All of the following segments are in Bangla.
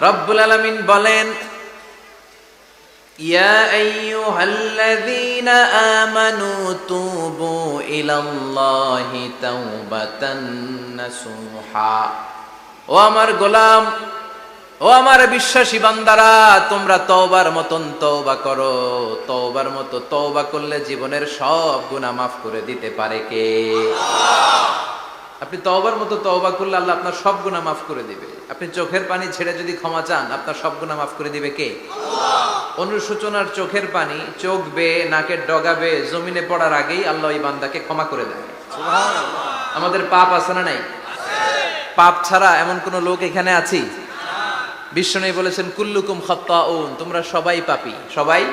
রব্বুল আলামিন বলেন يا أيها الذين آمنوا توبوا إلى الله توبة نصوحا ও আমার গোলাম ও আমার বিশ্বাসী বান্দারা তোমরা তওবার মতন তওবা করো তওবার মতো তওবা করলে জীবনের সব গুনাহ মাফ করে দিতে পারে কে আপনি তওবার মতো তওবা করলে আল্লাহ আপনার সব গুনাহ মাফ করে দিবে আপনি চোখের পানি ছেড়ে যদি ক্ষমা চান আপনার সব গুনাহ মাফ করে দিবে কে? অনুশোচনার চোখের পানি চোখ বেয়ে নাকের ডগা ডগাবে জমিনে পড়ার আগেই আল্লাহ ওই বান্দাকে ক্ষমা করে দেয়। আমাদের পাপ আছে না নাই? পাপ ছাড়া এমন কোন লোক এখানে আছি? বিশ্বনবী বলেছেন কুল্লুকুম খাত্তাউন তোমরা সবাই পাপি। সবাই?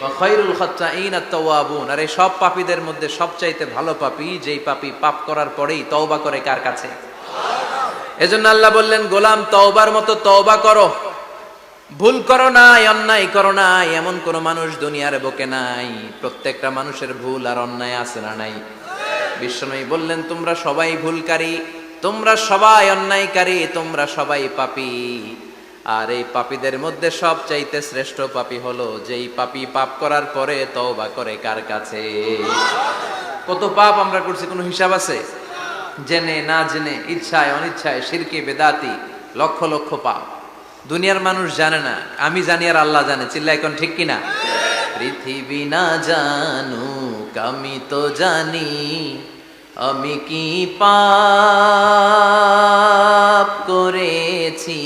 ওয়া খায়রুল খাত্তাইন আত-তাওয়াবুন। আর এই সব পাপীদের মধ্যে সবচাইতে ভালো পাপী যেই পাপী পাপ করার পরেই তওবা করে কার কাছে? এজন্য আল্লাহ বললেন, গোলাম, তওবার মতো তওবা করো। ভুল করো নাই, অন্যায় করো নাই, এমন কোন মানুষ দুনিয়ার বুকে নাই। প্রত্যেকটা মানুষের ভুল আর অন্যায় আছে না নাই? বিশ্বনবী বললেন, তোমরা সবাই ভুলকারী, তোমরা সবাই অন্যায়কারী, তোমরা সবাই পাপি। আর এই পাপীদের মধ্যে সব চাইতে শ্রেষ্ঠ পাপী হলো যেই পাপী পাপ করার পরে তওবা করে কার কাছে? কত পাপ আমরা করছি, কোনো হিসাব আছে? জেনে, না জেনে, ইচ্ছায়, অনিচ্ছায় শিরকে বেদাতি, লক্ষ লক্ষ পাপ। দুনিয়ার মানুষ জানে না, আমি জানি আর আল্লাহ জানে। চিল্লা এখন ঠিক কিনা? পৃথিবী না জানুক, আমি তো জানি, আমি কি পাপ করেছি?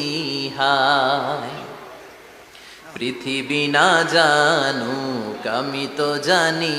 হায়। পৃথিবী না জানুক, আমি তো জানি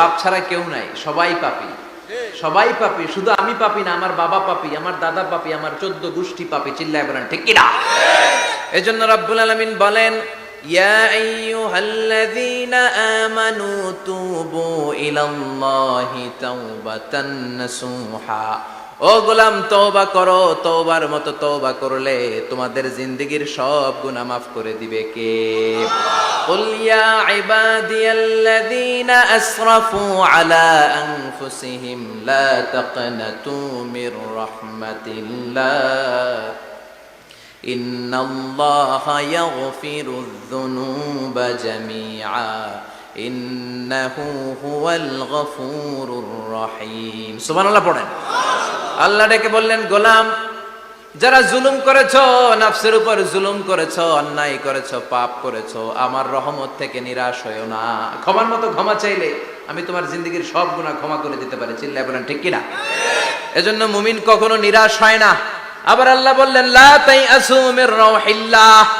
পাপ ছাড়া কেউ নাই, সবাই পাপি। সবাই পাপি, শুধু আমি পাপি না, আমার বাবা পাপি, আমার দাদা পাপি, আমার চোদ্দ গোষ্ঠী পাপি, চিল্লায় বলেন, ঠিক কিনা? এজন্য রব্বুল আলমিন বলেন আমানু ইলাল্লাহি তাওবাতান নাসুহা। ও গোলাম তওবা করো তওবার মতো তওবা করলে তোমাদের জিন্দেগীর সব গুনাহ মাফ করে দিবে কে قل يا عبادي الذين أسرفوا على أنفسهم لا تقنطوا من رحمة الله إن الله يغفر الذنوب جميعا সুবহানাল্লাহ পড়েন। আল্লাহ। ডেকে বললেন গোলাম যারা জুলুম করেছ নাফসের উপর জুলুম করেছ অন্যায় করেছ পাপ করেছ আমার রহমত থেকে নিরাশ হয়েও না। ক্ষমার মতো ক্ষমা চাইলে আমি তোমার জিন্দগির সব গুণা ক্ষমা করে দিতে পারি। চিল্লাই বলেন ঠিক কিনা? এজন্য মুমিন কখনো নিরাশ হয় না। আবার আল্লাহ বললেন লা তাই আসুমের রহিল্লাহ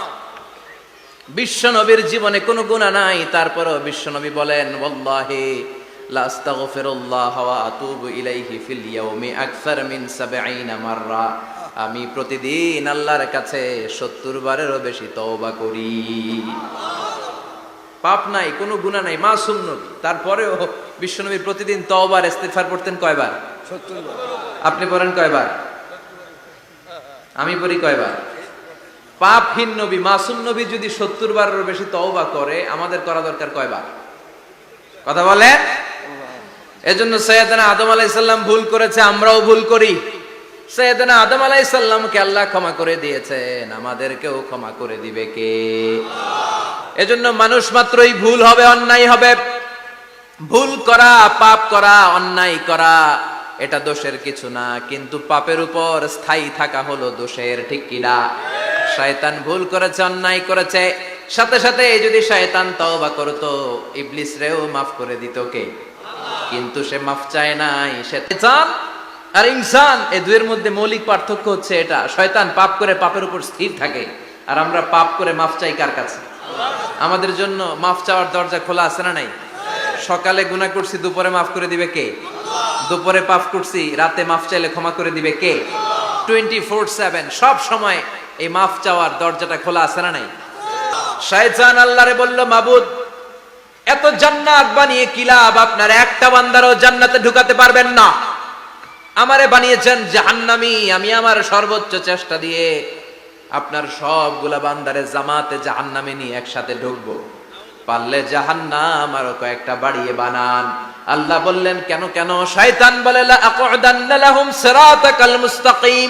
বিশ্বনবীর জীবনে কোনো গুণা নাই তারপরও বিশ্বনবী বলেন ওয়াল্লাহি লাস্তাগফিরুল্লাহ ওয়া আতুবু ইলাইহি ফিল ইয়াউমি আকসার 70 মাররা। আমি প্রতিদিন আল্লাহর কাছে 70 বারেরও বেশি তওবা করি। পাপ নাই কোনো গুনাহ নাই মাসুম নবী। তারপরেও বিশ্বনবী প্রতিদিন তওবার ইস্তিগফার করতেন কয়বার? আপনি পড়েন কয়বার? আমি পড়ি কয়বার? পাপহীন নবী, মাসুম নবী যদি সত্তর বারেরও বেশি তওবা করে, আমাদের করা দরকার কয়বার কথা বলেন? এজন্য সৈয়দনা আদম আলাইসাল্লাম ভুল করেছে, আমরাও ভুল করি। সৈয়দনা আদম আলাইসাল্লামকে আল্লাহ ক্ষমা করে দিয়েছেন, আমাদেরকেও ক্ষমা করে দিবে কে? এজন্য মানুষ মাত্রই ভুল হবে, অন্যায় হবে। ভুল করা, পাপ করা, অন্যায় করা, এটা দোষের কিছু না, কিন্তু পাপের উপর স্থায়ী থাকা হলো দোষের, ঠিক কিনা? শয়তান ভুল করেছে, অন্যায় করেছে। সাথে সাথে যদি শয়তান তওবা করতো, ইবলিস রেও মাফ করে দিত কে? কিন্তু সে মাফ চায় নাই, সে চান আর ইনসান এই দুয়ের মধ্যে মৌলিক পার্থক্য হচ্ছে এটা। শয়তান পাপ করে পাপের উপর স্থির থাকে। আর আমরা পাপ করে মাফ চাই কার কাছে? আমাদের জন্য মাফ চাওয়ার দরজা খোলা আছে না নাই? সকালে গুনাহ করছি, দুপুরে মাফ করে দিবে কে? দুপুরে পাপ করছি, রাতে মাফ চাইলে ক্ষমা করে দিবে কে? টোয়েন্টি ফোর সেভেন, সব সময় এই মাফ চাওয়ার দরজাটা খোলা আছে না নাই? শায়জান আল্লাহরে বলল, মাবুদ, এত জান্নাত বানিয়ে কি লাভ? আপনার একটা বান্দারও জান্নাতে ঢুকাতে পারবেন না। আমারে বানিয়েছেন জাহান্নামি। আমি আমার সর্বোচ্চ চেষ্টা দিয়ে আপনার সবগুলা বান্দারে জামাতে জাহান্নামে নিয়ে একসাথে ঢুকবো। পারলে জাহান্নাম আরও কয়েকটা বাড়িয়ে বানান। আল্লাহ বললেন, কেন কেন? শয়তান বলে, লা আকুদান্না লাহুম সিরাতাকাল মুস্তাকিম।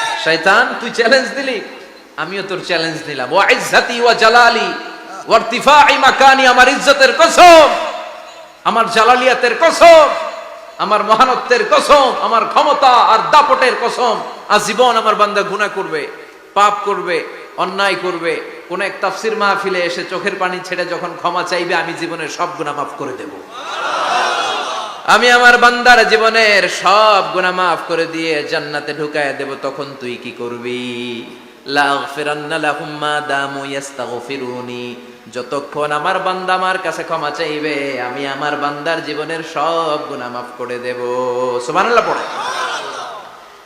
শয়তান, তুই চ্যালেঞ্জ দিলি? আমিও তোর চ্যালেঞ্জ দিলাম। ওয়া ইজ্জাতি ওয়া জালালি ওয়া ইরতিফাই মাকানি, আমার ইজ্জতের কসম, আমার জালালিয়াতের কসম, আমার মহানত্বের কসম, আমার ক্ষমতা আর দাপটের কসম, আজীবন আমার বান্দা গুনাহ করবে, পাপ করবে, অন্যায় করবে। কোন এক তাফসির মাহফিলে এসে চোখের পানি ছেড়ে যখন ক্ষমা চাইবে, আমি জীবনের সব গুনাহ মাফ করে দেব। আমি আমার বান্দার জীবনের সব গুণা মাফ করে দিয়ে জান্নাতে ঢুকায় দেব, তখন তুই কি করবি? যতক্ষণ আমার বান্দা আমার কাছে ক্ষমা চাইবে, আমি আমার বান্দার জীবনের সব গুণা মাফ করে দেবো। সুবহানাল্লাহ পড়ে।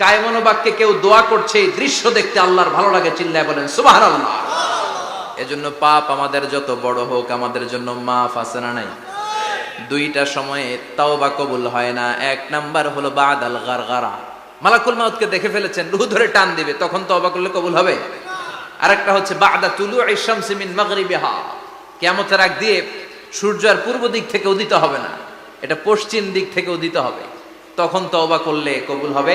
কায়মনো বাক্যে কেউ দোয়া করছে, এই দৃশ্য দেখতে আল্লাহর ভালো লাগে, চিল্লায় বলেন সুবাহ আল্লাহ এজন্য পাপ আমাদের যত বড় হোক, আমাদের জন্য মাফ আছে না নাই? দুইটা সময়ে তাওবা কবুল হয় না, এক নাম্বার হলো বাদ আল গারগারা। মালাকুল মাউতকে দেখে ফেলেছেন, রুহু ধরে টান দিবে, তখন তওবা করলে কবুল হবে? আরেকটা হচ্ছে, বাদা তুলু ইশামসি মিন মাগরিবিহা। কিয়ামতের আগ দিয়ে সূর্য আর পূর্ব দিক থেকে উদিত হবে না, এটা পশ্চিম দিক থেকে উদিত হবে। তখন তওবা করলে কবুল হবে?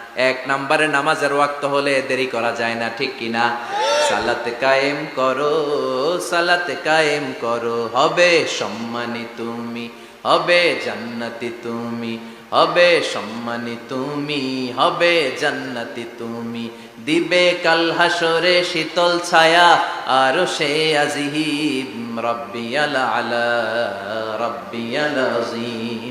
এক নম্বরে নামাজের ওয়াক্ত হলে দেরি করা যায় না, ঠিক কিনা সালাত কায়েম করো, সালাত কায়েম করো। হবে সম্মানী তুমি, হবে জান্নাতি তুমি, হবে সম্মানী তুমি, হবে জান্নাতি তুমি। দিবে কাল হাসরে শীতল ছায়া, আর সে আজিহিব রব্বিয়াল আলা রব্বিয়াল আজিম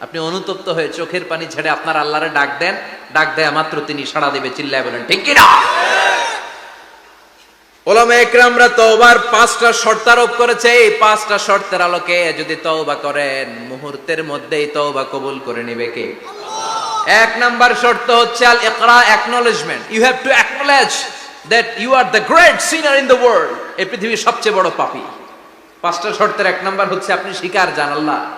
আপনি অনুতপ্ত হয়ে চোখের পানি ছেড়ে আপনার আল্লাহরে ডাক দেন, ডাক দেয়া মাত্র তিনি সাড়া দেবে, চিল্লায় বলেন, ঠিক কিনা? কে? এক নাম্বার শর্ত হচ্ছে all you to that great sinner পৃথিবীর সবচেয়ে বড় পাপী। পাঁচটা শর্তের এক নাম্বার হচ্ছে আপনি স্বীকার জান আল্লাহ।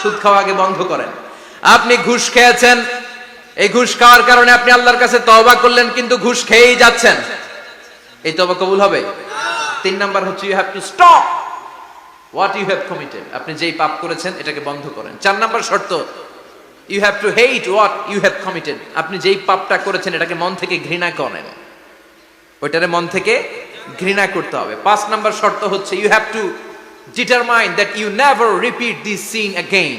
সুদ খাওয়া আগে বন্ধ করেন। আপনি ঘুষ খেয়েছেন, এই ঘুষ খাওয়ার কারণে আপনি আল্লাহর কাছে তবা করলেন, কিন্তু ঘুষ খেয়েই যাচ্ছেন। এই তবা কবুল হবে? তিন নাম্বার হচ্ছে you have to stop what you have committed আপনি যেই পাপ করেছেন, এটাকে বন্ধ করেন। চার নাম্বার শর্ত you have to hate what you have committed আপনি যেই পাপটা করেছেন, এটাকে মন থেকে ঘৃণা করেন। ওইটারে মন থেকে ঘৃণা করতে হবে। পাঁচ নাম্বার শর্ত হচ্ছে you have to determine that you never repeat this sin again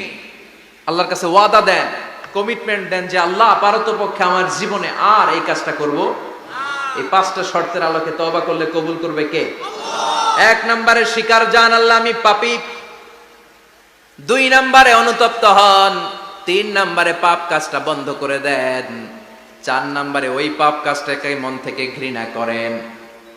আল্লাহর কাছে ওয়াদা দেন কমিটমেন্ট দেন যে আল্লাহ পারতপক্ষে আমার জীবনে আর এই কাজটা করব। এই পাঁচটা শর্তের আলোকে তওবা করলে কবুল করবে কে? এক নম্বরে স্বীকার জান আল্লাহ আমি পাপি। দুই নম্বরে অনুতপ্ত হন। তিন নম্বরে পাপ কাজটা বন্ধ করে দেন। চার নম্বরে ওই পাপ কাজটাকে মন থেকে ঘৃণা করেন।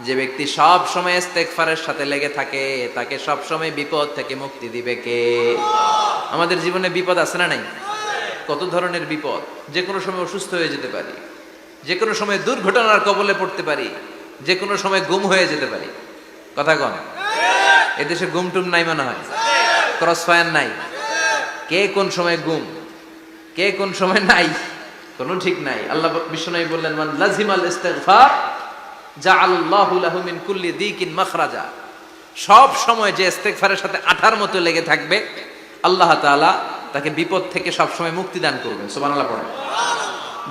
যে ব্যক্তি সব সময় ইস্তেগফারের সাথে লেগে থাকে, তাকে সব সময় বিপদ থেকে মুক্তি দিবে কে? আমাদের জীবনে বিপদ আছে না নাই? কত ধরনের বিপদ? যে কোনো সময় অসুস্থ হয়ে যেতে পারি, যে কোনো সময় দুর্ঘটনার কবলে পড়তে পারি, যে কোনো সময় গুম হয়ে যেতে পারি। কথা কন। এদেশে গুম টুম নাই মনে হয়? ক্রস ফায়ার নাই? কে কোন সময় গুম? কে কোন সময় নাই? কোনো ঠিক নাই। আল্লাহ বিশ্বনবী বললেন, মান লাজিমাল ইস্তিগফার জাআলাল্লাহু লাহু মিন কুল্লি দিকিন মাখরাজা। সব সময় যে ইস্তেগফারের সাথে আঠার মতো লেগে থাকবে, আল্লাহ তাআলা তাকে বিপদ থেকে সব সময় মুক্তি দান করবেন। সুবহানাল্লাহ পড়েন।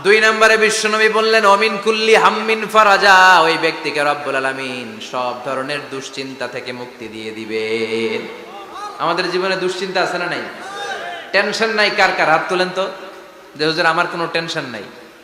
দুই নম্বরে বিশ্বনবী বললেন, অমিন কুল্লি হাম্মিন ফারাজা। ওই ব্যক্তিকে রব্বুল আলামিন সব ধরনের দুশ্চিন্তা থেকে মুক্তি দিয়ে দিবেন। আমাদের জীবনে দুশ্চিন্তা আছে না নাই? টেনশন নাই কার কার হাত তোলেন তো? যে আমার কোনো টেনশন নাই।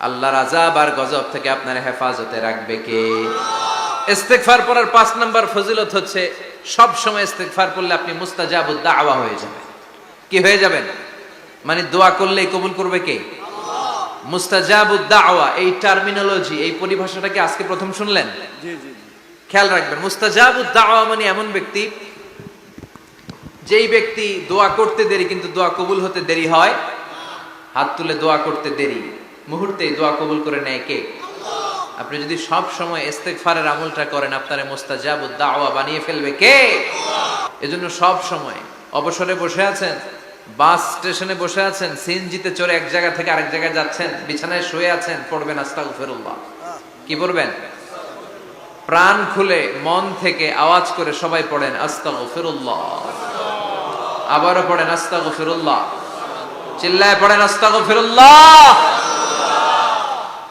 আল্লাহর আজাব আর গজব থেকে আপনার হেফাজতে রাখবে কে? ইস্তেগফার পড়ার পাঁচ নাম্বার ফজিলত হচ্ছে সব সময় ইস্তেগফার করলে আপনি মুস্তাজাবুদ দাওয়া হয়ে যাবেন। কি হয়ে যাবেন? মানে দোয়া করলেই কবুল করবে কে? মুস্তাজাবুদ দাওয়া এই টার্মিনোলজি এই পরিভাষাটাকে আজকে প্রথম শুনলেন? খেয়াল রাখবেন মুস্তাজাবুদ দাওয়া মানে এমন ব্যক্তি যেই ব্যক্তি দোয়া করতে দেরি কিন্তু দোয়া কবুল হতে দেরি হয় হাত তুলে দোয়া করতে দেরি। মুহূর্তেই দোয়া কবুল করে নেয় কে? আপনি যদি সব সময় ইস্তেগফারের আমলটা করেন, আপনারে মুস্তাজাবুদ দাওয়া বানিয়ে ফেলবে কে? এজন্য সব সময় অবসরে বসে আছেন, বাস স্টেশনে বসে আছেন, সিএনজিতে চড়ে এক জায়গা থেকে আরেক জায়গায় যাচ্ছেন, বিছানায় শুয়ে আছেন, পড়বেন আস্তাগফিরুল্লাহ। কি পড়বেন? প্রাণ খুলে মন থেকে আওয়াজ করে সবাই পড়েন আস্তাগফিরুল্লাহ। আবারও পড়েন আস্তাগফিরুল্লাহ। চিল্লায় পড়েন আস্তাগফিরুল্লাহ।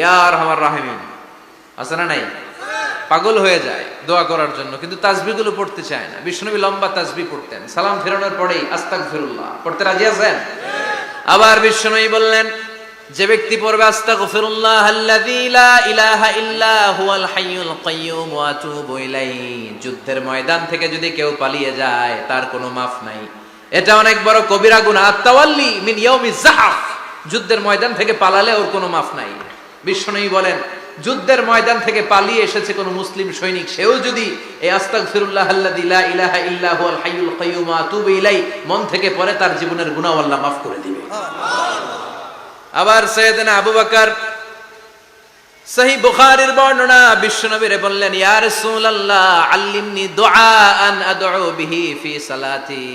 ইয়ার আমার রাহিমিন। আছে না নাই? পাগল হয়ে যায় দোয়া করার জন্য, কিন্তু তাসবিগুলো পড়তে চায় না। বিষ্ণুবী লম্বা তাসবি পড়তেন। সালাম ফেরানোর পরেই আস্তাক ফিরুল্লাহ পড়তে রাজি আছেন? আবার বিষ্ণুবী বললেন, যে ব্যক্তি পড়বে আস্তাগফিরুল্লাহ আল্লাযী লা ইলাহা ইল্লা হুয়াল হাইয়ুল কাইয়্যুম ওয়া যুদ্ধের ময়দান থেকে যদি কেউ পালিয়ে যায়, তার কোনো মাফ নাই। এটা অনেক বড় কবিরা গুনাহ। আত্তাওয়াল্লি মিন ইয়াউমিজ যুদ্ধের ময়দান থেকে পালালে ওর কোনো মাফ নাই। বিষ্ণুই বলেন যুদ্ধের ময়দান থেকে পালিয়ে এসেছে কোন মুসলিম সৈনিক। সেও যদি এই আস্তাগফিরুল্লাহ আল্লাযী ইলাহা ইল্লা হুয়াল হাইয়ুল কাইয়্যুম আতুবু ইলাই মন থেকে পরে তার জীবনের গুনাহ আল্লাহ মাফ করে দিবে। আবার আবু বকর সহি বুখারীর বর্ণনা বিশ্বনবীরে বললেন ইয়া রাসূলুল্লাহ আল্লিমনি দুআআন আদউ বিহি ফি সালাতি।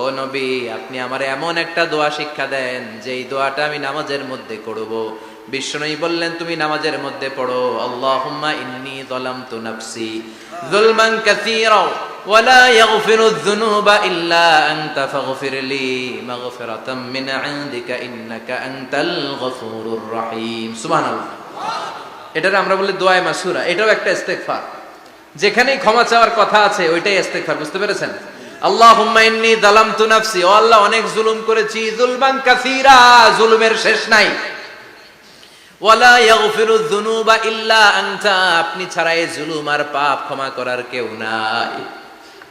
ও নবী আপনি আমার এমন একটা দোয়া শিক্ষা দেন যেই দোয়াটা আমি নামাজের মধ্যে করব। বিশ্বনবী বললেন তুমি নামাজের মধ্যে পড়ো আল্লাহুম্মা ইন্নী যালামতু নাফসি যুলমান কাসীরা ولا يغفر الذنوب إلا أنت فاغفر لي مغفرة من عندك إنك أنت الغفور الرحيم سبحان الله এটার আমরা বলি দোয়ায় মাসুরা এটাও একটা ইস্তেগফার যেখানেই ক্ষমা চাওয়ার কথা আছে ওইটাই ইস্তেগফার বুঝতে পেরেছেন আল্লাহুম্মা ইন্নী যালামতু নাফসি ও আল্লাহ অনেক জুলুম করেছি জুলমান কাসীরা জুলুমের শেষ নাই ওয়ালা ইয়াগফিরু যুনুবা ইল্লা আনতা, আপনি ছাড়া এই জুলুম আর পাপ ক্ষমা করার কেউ নাই।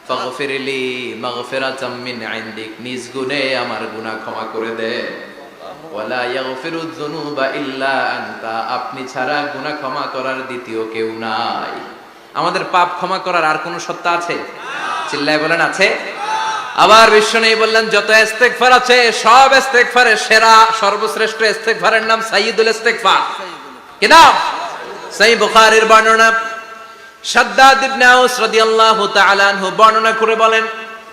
ফাগফিরলি মাগফিরাতাম মিন ইনদিক, নিজ গুণে আমার গুনাহ ক্ষমা করে দে। ওয়ালা ইয়াগফিরু যুনুবা ইল্লা আনতা, আপনি ছাড়া গুনাহ ক্ষমা করার দ্বিতীয় কেউ নাই। আমাদের পাপ ক্ষমা করার আর কোনো সত্তা আছে? চিল্লায় বলেন, আছে? আবার বিশ্ব নেই বললেন, যত ইস্তেগফার আছে, সব ইস্তেকফারের সেরা, সর্বশ্রেষ্ঠ ইস্তেকফারের নাম সাইয়দুল ইস্তেকফার কি নাম? সাই বুখারীর বর্ণনা। সাদ্দাদ ইবনে আউস রাদিয়াল্লাহু তাআলা আনহু বর্ণনা করে বলেন,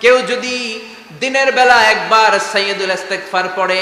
কেউ যদি দিনের বেলা একবার সাইয়দুল ইস্তেকফার পড়ে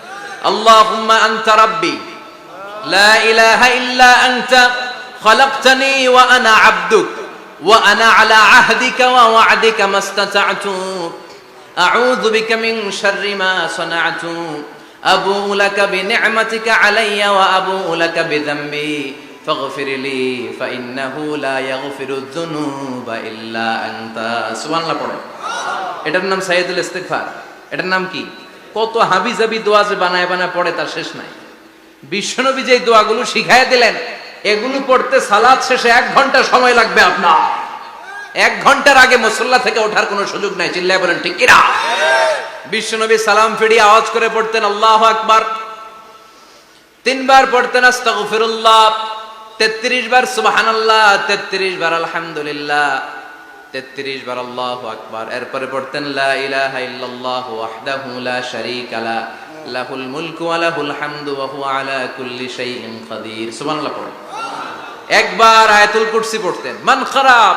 আল্লাহুম্মা আনতা রাব্বি লা ইলাহা ইল্লা আনতা خلقتني وأنا عبدك وأنا على عهدك ووعدك ما استطعت أعوذ بك من شر ما صنعت أبوء لك بنعمتك علي وأبوء لك بذنبي فاغفر لي فإنه لا يغفر الذنوب إلا أنت سبحان الله পড়ে এটার নাম সাইয়্যিদুল ইস্তিগফার এটার নাম কি কত হাবিজাবি দোয়া যে বানায় বানায় পড়ে তার শেষ নাই। বিশ্বনবী যে দোয়াগুলো শিখাই দিলেন, এগুলো পড়তে সালাদ শেষে এক ঘণ্টা সময় লাগবে আপনার। এক ঘণ্টার আগে মুসল্লা থেকে ওঠার কোনো সুযোগ নাই, চিল্লায় বলেন, ঠিক কিনা? বিশ্বনবী সালাম ফিরিয়ে আওয়াজ করে পড়তেন, আল্লাহ আকবার। তিনবার পড়তেন, আস্তাগফিরুল্লাহ। তেত্রিশ বার, সুবহানাল্লাহ। তেত্রিশ বার, আলহামদুলিল্লাহ। তেত্রিশ বার আল্লাহ আকবার। এরপরে পড়তেন লা ইলাহা ইল্লাল্লাহ ওয়াহদাহু লা শারীকা লা লাহুল মুলকু ওয়া লাহুল হামদু ওয়া হুয়া আলা কুল্লি শাইইন কাদির সুবহানাল্লাহ পড়েন। একবার আয়াতুল কুরসি পড়তেন মান খারাপ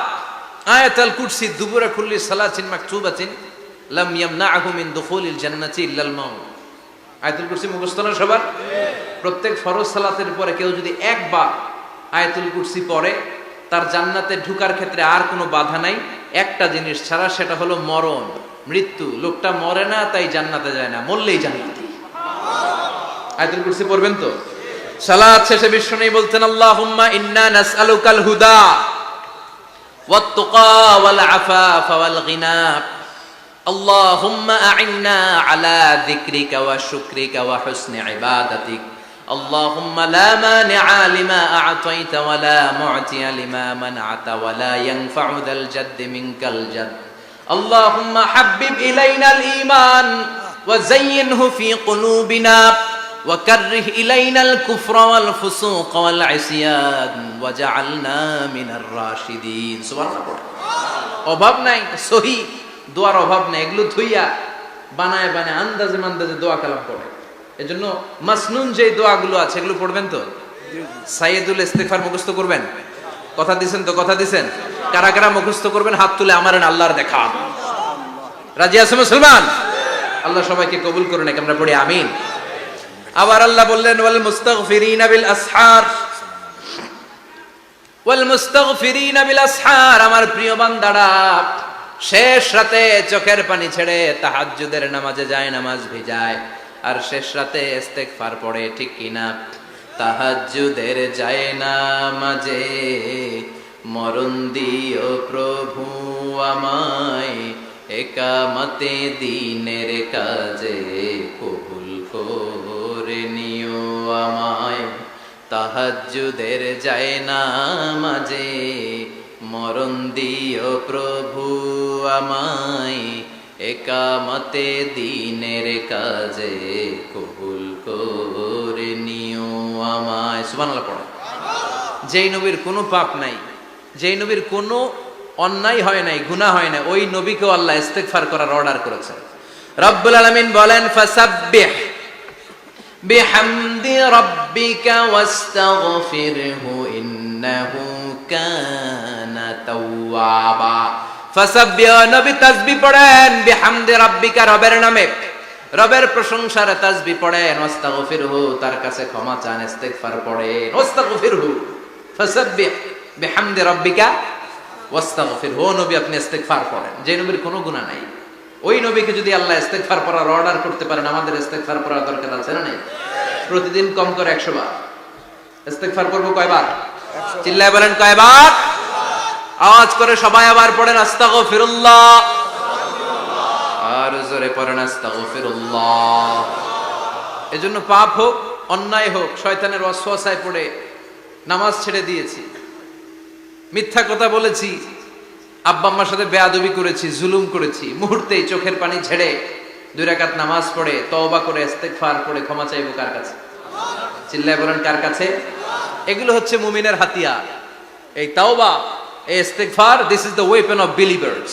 আয়াতুল কুরসি দুবুরা কুল্লি সালাতিন মাকতুবাতিন লাম ইয়ামনাহু মিন দুখুলিল জান্নাতি ইল্লাল মাউত। আয়াতুল কুরসি মুখস্থ না সবার? প্রত্যেক ফরজ সালাতের পরে কেউ যদি একবার আয়াতুল কুরসি পড়ে তার জান্নাতে ঢুকার ক্ষেত্রে আর কোনো বাধা নাই। একটা জিনিস ছাড়া সেটা হলো মরণ। মৃত্যু। লোকটা মরে না, তাই জান্নাতে যায় না। মরলেই জান্নাতে। আয়াতুল কুরসি পড়বেন তো? সালাত শেষে বিশ্ব নেই বলতেন, আল্লাহুম্মা ইন্না নাসআলুকাল হুদা ওয়াত-তুকা ওয়াল আফাফ ওয়াল গিনা আল্লাহুম্মা আ'inna আলা যিকরিকা ওয়া শুকরিকা ওয়া হুসনি ইবাদাতিক। اللهم لا مانع لما أعطيت ولا معطي لما منعت ولا ينفع ذا الجد منك الجد اللهم حبب إلينا الإيمان وزينه في قلوبنا وكره إلينا الكفر والفسوق والعصيان وجعلنا من الراشدين سبحان الله অভাব নাই সহি দোয়ার অভাব নাই এগুলো ধুইয়া বানায় বানায় আন্দাজে মান্দাজে দোয়া কালাম করে এজন্য মাসনুন যে দোয়াগুলো আছে, এগুলো পড়বেন তো? সাইয়েদুল ইস্তেগফার মুখস্থ করবেন? কথা দিছেন তো কথা দিছেন? কারা কারা মুখস্থ করবেন, হাত তুলে আমার আল্লাহর দেখা। রাজি আছে মুসলমান? আল্লাহ সবাইকে কবুল করুন, এক আমরা পড়ি, আমিন। আবার আল্লাহ বললেন, ওয়াল মুস্তাগফিরিনা বিল আসহার। ওয়াল মুস্তাগফিরিনা বিল আসহার। আমার প্রিয় বান্দারা, শেষ রাতে চোখের পানি ছেড়ে তাহাজ্জুদের নামাজে যায়, নামাজ ভিজায়। আর শেষ রাতে ইস্তেগফার পড়ে, ঠিক কিনা? তাহাজ্জুদের যায় নামাজে মরণ দিও প্রভু আমায়, একামতে দিনের কাজে কবুল করে নিও আমায়। তাহাজ্জুদের যায় না মাঝে। মরণ দিও প্রভু আমায় একামতে দিনের কাজে কবুল করে নিও আমায়। সুবহানাল্লাহ পড়ো। যেই নবীর কোনো পাপ নাই, যেই নবীর কোনো অন্যায় হয় নাই, গুনাহ হয় না ওই নবীকেও আল্লাহ ইস্তেগফার করার অর্ডার করেছেন। রব্বুল আলামিন বলেন, ফাসাব্বিহ বিহামদি রাব্বিকা ওয়াস্তাগফিরহু ইন্নাহু কানা তাওয়াবা। নবী তাসবিহ পড়েন বিহামদি রাব্বিকা রবের নামে। রবের প্রশংসার তাসবিহ পড়েন ওয়াস্তাগফিরহু তার কাছে ক্ষমা চান ইস্তেগফার পড়েন ওয়াস্তাগফিরহু। ফাসাব্বিহ বিহামদি রাব্বিকা ওয়াস্তাগফিরহু। নবী আপনি ইস্তেগফার পড়েন। যে নবীর কোনো গুনাহ নাই। ওই নবীকে যদি আল্লাহ ইস্তেগফার পড়ার অর্ডার করতে পারেন আমাদের ইস্তেগফার পড়ার দরকার আছে না নেই? প্রতিদিন কম করে 100 বার। ইস্তেগফার করব কয়বার? চিল্লায় বলেন কয়বার? আওয়াজ করে সবাই আবার পড়েন, আস্তাগফিরুল্লাহ। আর জোরে পড়েন, আস্তাগফিরুল্লাহ। এজন্য পাপ হোক, অন্যায় হোক, শয়তানের ওয়াসওয়াসায় পড়ে নামাজ ছেড়ে দিয়েছি। মিথ্যা কথা বলেছি, আব্বা আম্মার সাথে বেয়াদবি করেছি, জুলুম করেছি, মুহূর্তেই চোখের পানি ছেড়ে দুই রাকাত নামাজ পড়ে, তওবা করে, ইস্তেগফার করে ক্ষমা চাইব কার কাছে? চিল্লায় বলেন, কার কাছে? এগুলো হচ্ছে মুমিনের হাতিয়ার। এই তাওবা এই ইস্তেগফার this is the weapon of believers